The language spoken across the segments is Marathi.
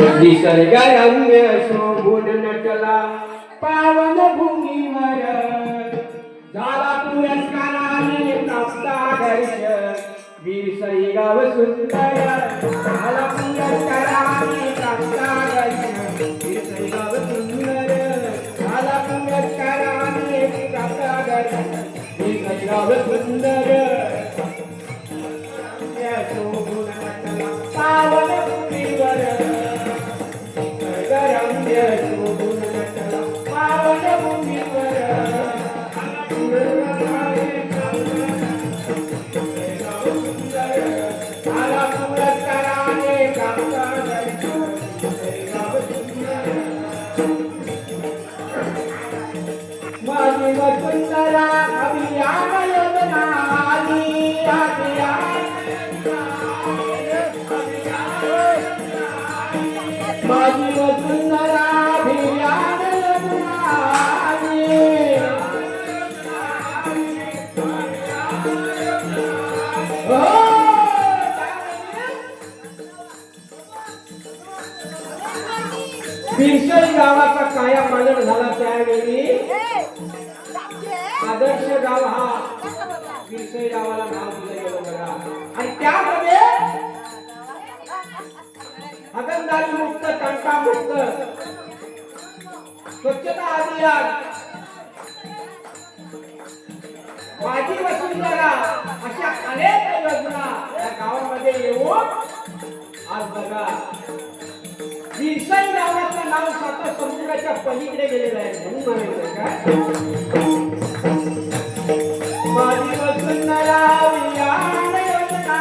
निसर्गरम्य शोभून नटला। पावन भूमीवर झाला पुरस्काराने प्राप्तादर्श विषयी गाव सुंदर। झाला पुरस्काराने प्राप्तादर्श विषयी गाव सुंदर। झाला पुरस्काराने विषयी गाव सुंदर। पुरस्काराने माझी वसुंधरा अभियान बिरसई गावाचा काया पालट झाला त्यावेळी. आदर्श गाव हा बिरसई गावाला नाव दिलं गेलं बघा. आणि त्यामध्ये हागणदारी मुक्त तंटा मुक्त स्वच्छता अभियान माझी वसुंधरा अशा अनेक योजना या गावामध्ये येऊन आज बघा. बिरसाई गावाचं नाव स्वतः समुद्राच्या पलीकडे गेलेलं आहे. म्हणून म्हणायचं काय माझी वसुंधरा अभियान योजना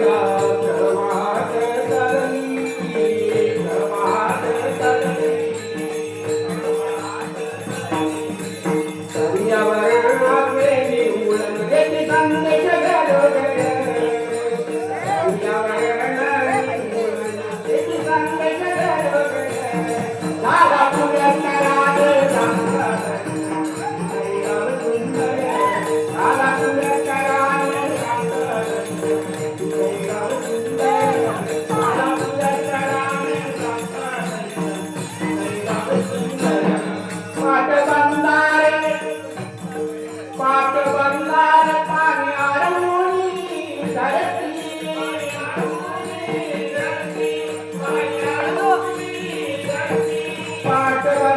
가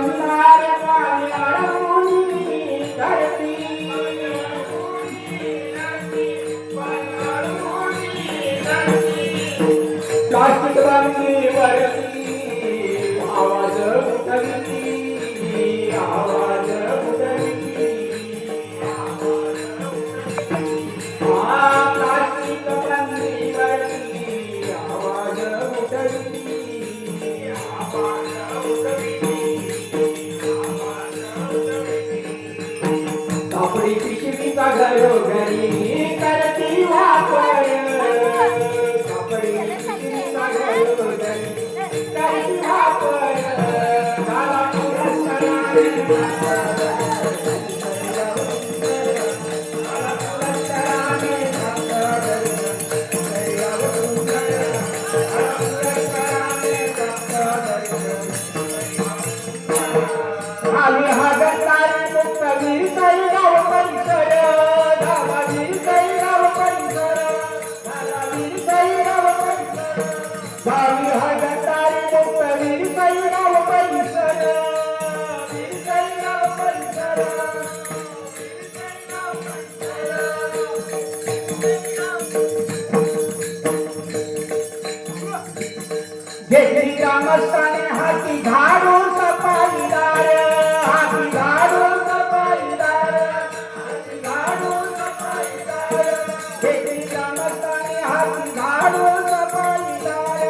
Deus está कापडी पिशवीचा घरोघरी करती वापर कापडी पिशवीचा घरोघरी करती वापर झाला पुरस्काराने वस्त्राने हाती घालून सफाईदार हाती घालून सफाईदार हाती घालून सफाईदार घेतली ग्रामस्थाने हाती घालून सफाईदार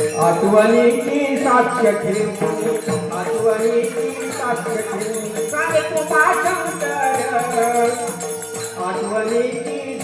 आठवणीची साक्ष ठेवून आठवणीची साक्ष ठेवून. सांगतो भाषांतर आठवणीची